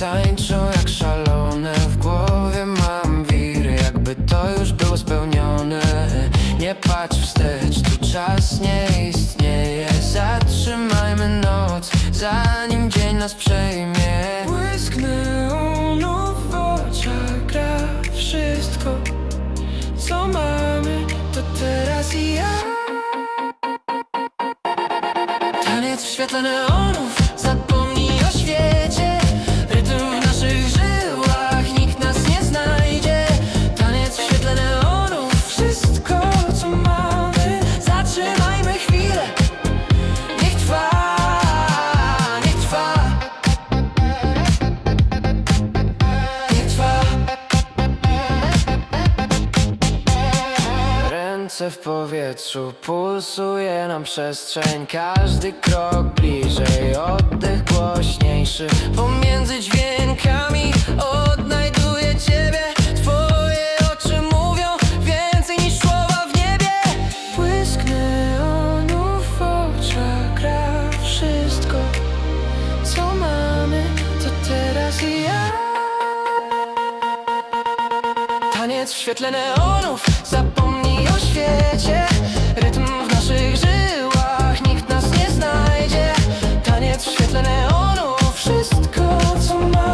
tańczą jak szalone. W głowie mam wiry, jakby to już było spełnione. Nie patrz wstecz, tu czas nie istnieje. Zatrzymajmy noc, zanim dzień nas przejmie. Płysknę onu w oczach, gra Wszystko, co mamy, to teraz i ja. Taniec w świetle neonów. Ręce w powietrzu, pulsuje nam przestrzeń. Każdy krok bliżej, oddech głośniejszy. Pomiędzy dźwiękami odnajduję Ciebie. Twoje oczy mówią więcej niż słowa w niebie. Błysk neonów w oczach gra wszystko Co mamy, to teraz i ja. Taniec w świetle neonów Zapomnij świecie. Rytm w naszych żyłach Nikt nas nie znajdzie. Taniec w świetle neonu Wszystko co ma